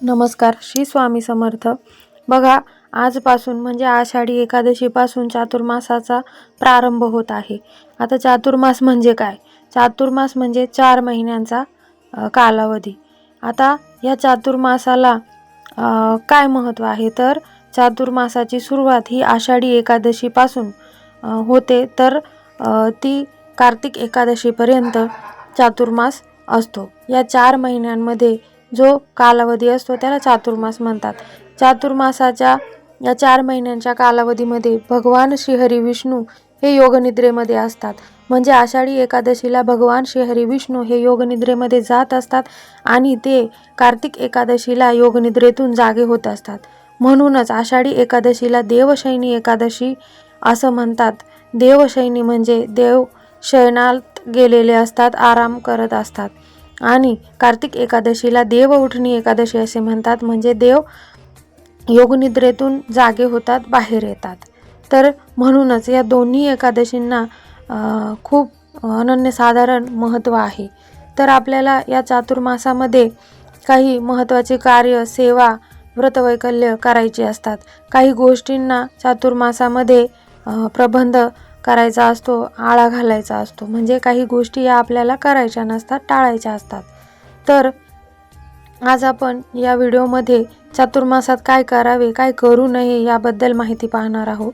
नमस्कार श्री स्वामी समर्थ. बघा आजपासून म्हणजे आषाढी एकादशीपासून चातुर्मासाचा प्रारंभ होत आहे. आता चातुर्मास म्हणजे काय? चातुर्मास म्हणजे चार महिन्यांचा कालावधी. आता या चातुर्मासाला काय महत्त्व आहे? तर चातुर्मासाची सुरुवात ही आषाढी एकादशीपासून होते. तर ती कार्तिक एकादशीपर्यंत चातुर्मास असतो. या चार महिन्यांमध्ये जो कालावधी असतो त्याला चातुर्मास म्हणतात. चातुर्मासाच्या या चार महिन्यांच्या कालावधीमध्ये भगवान श्रीहरी विष्णू हे योगनिद्रेमध्ये असतात. म्हणजे आषाढी एकादशीला भगवान श्रीहरी विष्णू हे योगनिद्रेमध्ये जात असतात आणि ते कार्तिक एकादशीला योगनिद्रेतून जागे होत असतात. म्हणूनच आषाढी एकादशीला देवशैनी एकादशी असं म्हणतात. देवशैनी म्हणजे देव शयनात गेलेले असतात आराम करत असतात. आणि कार्तिक एकादशीला देव उठणी एकादशी असे म्हणतात. म्हणजे देव योगनिद्रेतून जागे होतात बाहेर येतात. तर म्हणूनच या दोन्ही एकादशींना खूप अनन्यसाधारण महत्त्व आहे. तर आपल्याला या चातुर्मासामध्ये काही महत्त्वाचे कार्य सेवा व्रतवैकल्य करायची असतात. काही गोष्टींना चातुर्मासामध्ये प्रबंध करायचा असतो आळा घालायचा असतो. म्हणजे काही गोष्टी या आपल्याला करायच्या नसतात टाळायच्या असतात. तर आज आपण या व्हिडिओमध्ये चातुर्मासात काय करावे काय करू नये याबद्दल माहिती पाहणार आहोत.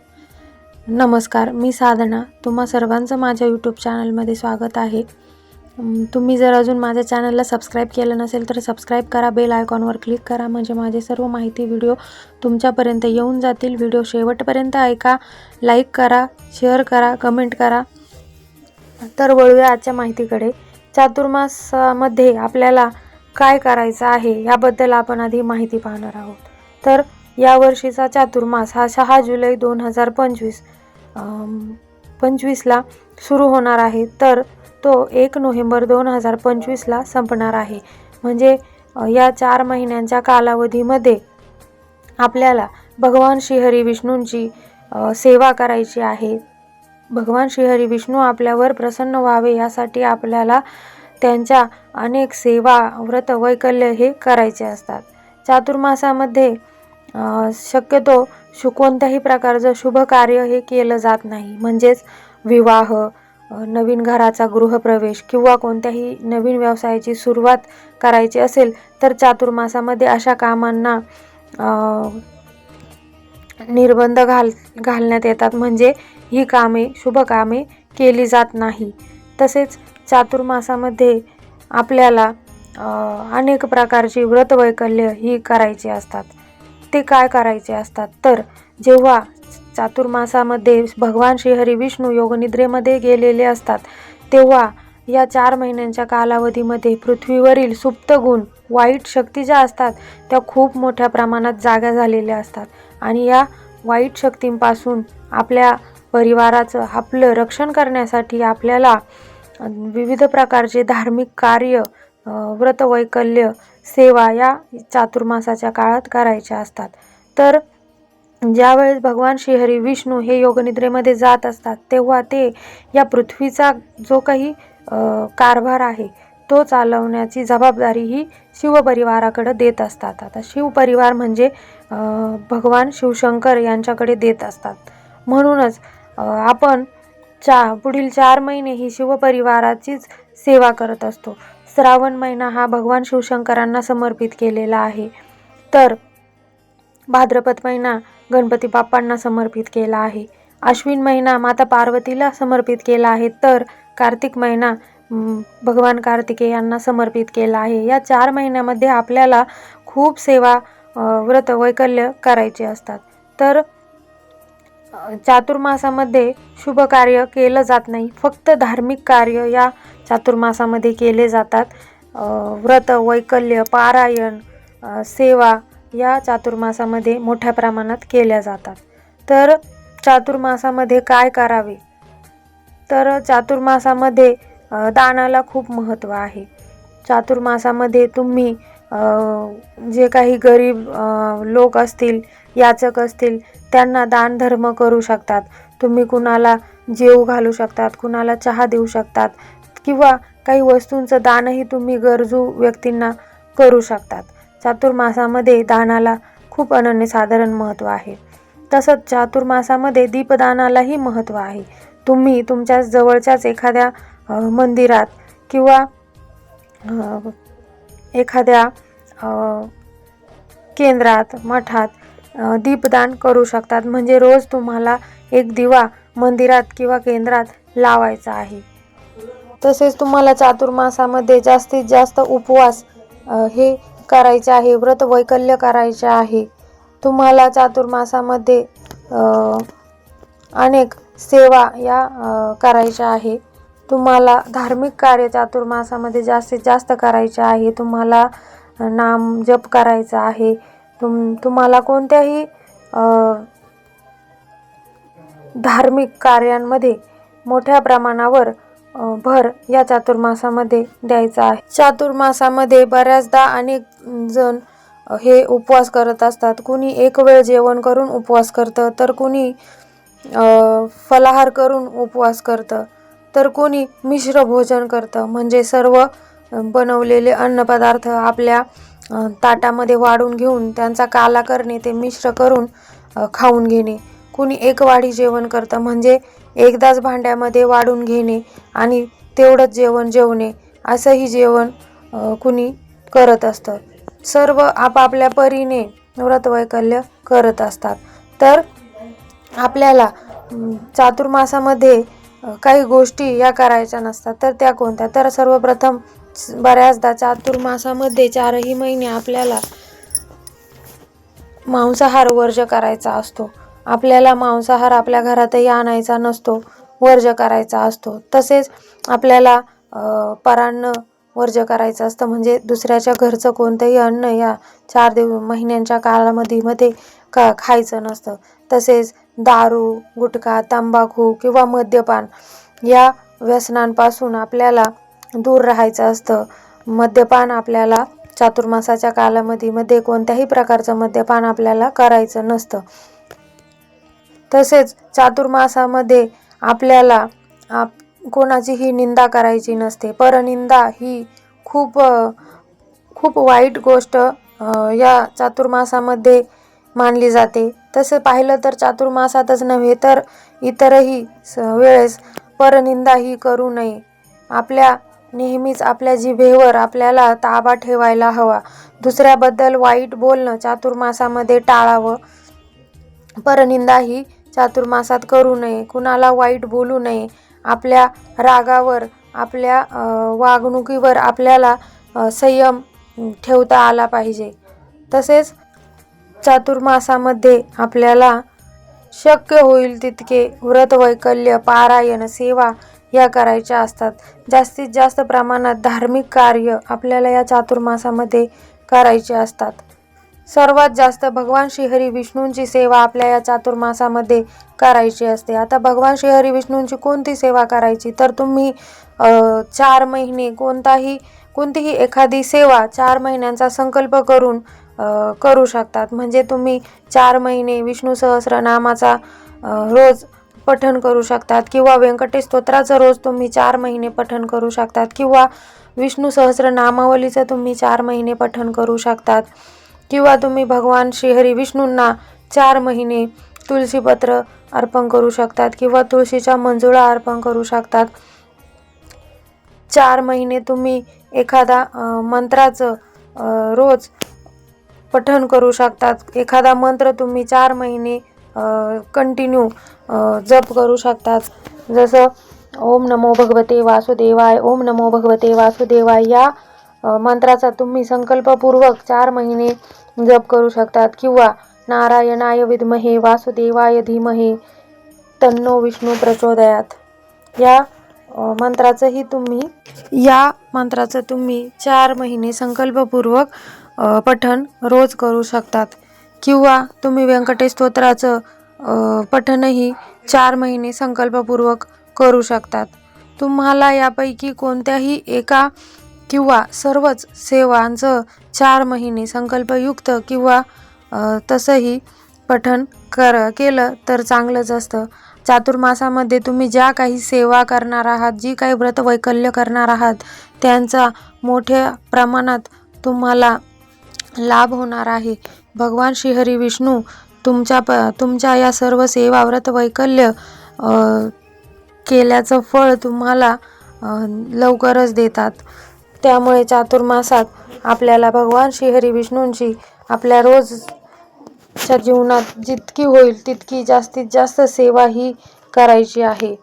नमस्कार मी साधना. तुम्हा सर्वांचं माझ्या यूट्यूब चॅनलमध्ये स्वागत आहे. तुम्ही जर अजून माझ्या चॅनलला सबस्क्राईब केलं नसेल तर सबस्क्राईब करा बेल आयकॉनवर क्लिक करा. म्हणजे माझे सर्व माहिती व्हिडिओ तुमच्यापर्यंत येऊन जातील. व्हिडिओ शेवटपर्यंत ऐका लाईक करा शेअर करा कमेंट करा. तर वळूया आजच्या माहितीकडे. चातुर्मासामध्ये आपल्याला काय करायचं आहे याबद्दल आपण आधी माहिती पाहणार आहोत. तर यावर्षीचा चातुर्मास हा सहा जुलै दोन हजार पंचवीस पंचवीसला सुरू होणार आहे. तर तो एक नोव्हेंबर दोन हजार पंचवीसला संपणार आहे. म्हणजे या चार महिन्यांच्या कालावधीमध्ये आपल्याला भगवान श्रीहरी विष्णूंची सेवा करायची आहे. भगवान श्रीहरी विष्णू आपल्यावर प्रसन्न व्हावे यासाठी आपल्याला त्यांच्या अनेक सेवा व्रत वैकल्य हे करायचे असतात. चातुर्मासामध्ये शक्यतो कोणत्याही प्रकारचं शुभ कार्य हे केलं जात नाही. म्हणजेच विवाह नवीन घराचा गृहप्रवेश किंवा कोणत्याही नवीन व्यवसायाची सुरुवात करायची असेल तर चातुर्मासामध्ये अशा कामांना निर्बंध घाल घालण्यात येतात. म्हणजे ही कामे शुभ कामे केली जात नाही. तसेच चातुर्मासामध्ये आपल्याला अनेक प्रकारची व्रतवैकल्य ही करायची असतात. ते काय करायचे असतात? तर जेव्हा चातुर्मासामध्ये भगवान श्रीहरी विष्णू योगनिद्रेमध्ये गेलेले असतात. तेव्हा या चार महिन्यांच्या कालावधीमध्ये पृथ्वीवरील सुप्त गुण वाईट शक्ती ज्या असतात त्या खूप मोठ्या प्रमाणात जाग्या झालेल्या असतात. आणि या वाईट शक्तींपासून आपल्या परिवाराचं आपलं रक्षण करण्यासाठी आपल्याला विविध प्रकारचे धार्मिक कार्य व्रतवैकल्य सेवा या चातुर्मासाच्या काळात करायच्या असतात. तर ज्यावेळेस भगवान श्रीहरी विष्णू हे योगनिद्रेमध्ये जात असतात तेव्हा ते या पृथ्वीचा जो काही कारभार आहे तो चालवण्याची जबाबदारी ही शिवपरिवाराकडे देत असतात. आता शिवपरिवार म्हणजे भगवान शिवशंकर यांच्याकडे देत असतात. म्हणूनच आपण चा पुढील चार महिने ही शिवपरिवाराचीच सेवा करत असतो. श्रावण महिना हा भगवान शिवशंकरांना समर्पित केलेला आहे. तर भाद्रपद महिना गणपती बाप्पांना समर्पित केला आहे. अश्विन महिना माता पार्वतीला समर्पित केला आहे. तर कार्तिक महिना भगवान कार्तिकेयांना समर्पित केला आहे. या चार महिन्यामध्ये आपल्याला खूप सेवा व्रत वैकल्य करायचे असतात. तर चातुर्मासामध्ये शुभ कार्य केलं जात नाही. फक्त धार्मिक कार्य या चातुर्मासामध्ये केले जातात. व्रत वैकल्य पारायण सेवा या चातुर्मासामध्ये मोठ्या प्रमाणात केल्या जातात. तर चातुर्मासामध्ये काय करावे? तर चातुर्मासामध्ये दानाला खूप महत्त्व आहे. चातुर्मासामध्ये तुम्ही जे काही गरीब लोक असतील याचक असतील त्यांना दानधर्म करू शकतात. तुम्ही कुणाला जेव घालू शकतात कुणाला चहा देऊ शकतात किंवा काही वस्तूंचं दानही तुम्ही गरजू व्यक्तींना करू शकतात. चातुर्मासामध्ये दानाला खूप अनन्यसाधारण महत्त्व आहे. तसंच चातुर्मासामध्ये दीपदानालाही महत्त्व आहे. तुम्ही तुमच्या जवळच्याच एखाद्या मंदिरात किंवा एखाद्या केंद्रात मठात दीपदान करू शकतात. म्हणजे रोज तुम्हाला एक दिवा मंदिरात किंवा केंद्रात लावायचा आहे. तसेच तुम्हाला चातुर्मासामध्ये जास्तीत जास्त उपवास हे करायचे आहे व्रत वैकल्य करायचे आहे. तुम्हाला चातुर्मासामध्ये अनेक सेवा या करायच्या आहे. तुम्हाला धार्मिक कार्य चातुर्मासामध्ये जास्तीत जास्त करायचे आहे. तुम्हाला नाम जप करायचा आहे. तुम तुम्हाला कोणत्याही धार्मिक कार्यांमध्ये मोठ्या प्रमाणावर भर या चातुर्मासामध्ये द्यायचा आहे. चातुर्मासामध्ये बऱ्याचदा अनेक जण हे उपवास करत असतात. कुणी एक वेळ जेवण करून उपवास करतं तर कुणी फलाहार करून उपवास करतं तर कोणी मिश्र भोजन करतं. म्हणजे सर्व बनवलेले अन्नपदार्थ आपल्या ताटामध्ये वाढून घेऊन त्यांचा काला करणे ते मिश्र करून खाऊन घेणे. कुणी एक वाढी जेवण करतं. म्हणजे एकदाच भांड्यामध्ये वाढून घेणे आणि तेवढंच जेवण जेवणे असंही जेवण कुणी करत असतं. सर्व आपापल्या परीने व्रतवैकल्य करत असतात. तर आपल्याला चातुर्मासामध्ये काही गोष्टी या करायच्या नसतात तर त्या कोणत्या? तर सर्वप्रथम बऱ्याचदा चातुर्मासामध्ये चारही महिने आपल्याला मांसाहार वर्ज करायचा असतो. आपल्याला मांसाहार आपल्या घरातही आणायचा नसतो वर्ज करायचा असतो. तसेच आपल्याला परान्न वर्ज करायचं असतं. म्हणजे दुसऱ्याच्या घरचं कोणतंही अन्न या चार दिव महिन्यांच्या कालामध्ये मध्ये का खायचं नसतं. तसेच दारू गुटखा तंबाखू किंवा मद्यपान या व्यसनांपासून आपल्याला दूर राहायचं असतं. मद्यपान आपल्याला चातुर्मासाच्या कालावधीमध्ये कोणत्याही प्रकारचं मद्यपान आपल्याला करायचं नसतं. तसेच चातुर्मासामध्ये आपल्याला आप कोणाचीही निंदा करायची नसते. परनिंदा ही खूप खूप वाईट गोष्ट या चातुर्मासामध्ये मानली जाते. तसं पाहिलं तर चातुर्मासातच नव्हे तर इतरही स वेळेस परनिंदा ही करू नये. आपल्या नेहमीच आपल्या जिभेवर आपल्याला ताबा ठेवायला हवा. दुसऱ्याबद्दल वाईट बोलणं चातुर्मासामध्ये टाळावं. परनिंदा ही चातुर्मासात करू नये कुणाला वाईट बोलू नये आपल्या रागावर आपल्या वागणुकीवर आपल्याला संयम ठेवता आला पाहिजे. तसेच चातुर्मासामध्ये आपल्याला शक्य होईल तितके व्रत वैकल्य पारायण सेवा या करायच्या असतात. जास्तीत जास्त प्रमाणात धार्मिक कार्य आपल्याला या चातुर्मासामध्ये करायचे असतात. सर्वात जास्त भगवान श्रीहरी विष्णूंची सेवा आपल्या या चातुर्मासामध्ये करायची असते. आता भगवान श्रीहरी विष्णूंची कोणती सेवा करायची? तर तुम्ही चार महिने कोणताही कोणतीही एखादी सेवा चार महिन्यांचा संकल्प करून करू शकतात. म्हणजे तुम्ही चार महिने विष्णू सहस्रनामाचा रोज पठण करू शकतात किंवा व्यंकटेश स्तोत्राचं रोज तुम्ही चार महिने पठण करू शकतात किंवा विष्णू सहस्रनामावलीचं तुम्ही चार महिने पठण करू शकतात. किंवा तुम्ही भगवान श्रीहरी विष्णूंना चार महिने तुळशीपत्र अर्पण करू शकतात किंवा तुळशीच्या मंजुळा अर्पण करू शकतात. चार महिने तुम्ही एखादा मंत्राचं रोज पठण करू शकतात. एखादा मंत्र तुम्ही चार महिने कंटिन्यू जप करू शकतात. जसं ओम नमो भगवते वासुदेवाय ओम नमो भगवते वासुदेवाय या मंत्राचा तुम्ही संकल्पपूर्वक चार महिने जप करू शकतात. किंवा नारायणाय विद्महे वासुदेवाय धीमहे तन्नो विष्णू प्रचोदयात. या मंत्राचंही तुम्ही या मंत्राचं तुम्ही चार महिने संकल्पपूर्वक पठन पठण रोज करू शकतात. किंवा तुम्ही व्यंकटेश स्तोत्राचं पठणही चार महिने संकल्पपूर्वक करू शकतात. तुम्हाला यापैकी कोणत्याही एका किंवा सर्वच सेवांचं चार महिने संकल्पयुक्त किंवा तसंही पठन कर केलं तर चांगलंच असतं. चातुर्मासामध्ये तुम्ही ज्या काही सेवा करणार आहात जी काही व्रतवैकल्य करणार आहात त्यांचा मोठ्या प्रमाणात तुम्हाला लाभ होणार आहे. भगवान श्रीहरी विष्णू तुमच्या प तुमच्या या सर्व सेवा व्रत वैकल्य केल्याचं फळ तुम्हाला लवकरच देतात. त्यामुळे चातुर्मासात आपल्याला भगवान श्रीहरी विष्णूंची आपल्या रोजच्या जीवनात जितकी होईल तितकी जास्तीत जास्त सेवा ही करायची आहे.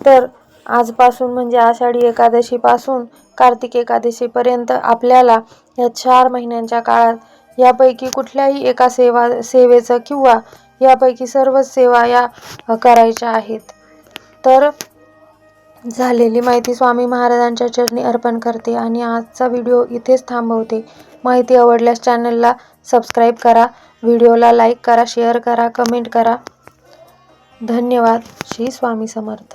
तर आजपासून म्हणजे आषाढी एकादशीपासून कार्तिक एकादशीपर्यंत आपल्याला या चार महिन्यांच्या काळात यापैकी कुठल्याही एका सेवा सेवेचं किंवा यापैकी सर्वच सेवा या करायच्या आहेत. तर झालेली माहिती स्वामी महाराजांच्या चरणी अर्पण करते आणि आजचा व्हिडिओ इथेच थांबवते. माहिती आवडल्यास चॅनलला सबस्क्राईब करा व्हिडिओला लाईक करा शेअर करा कमेंट करा. धन्यवाद. श्री स्वामी समर्थ.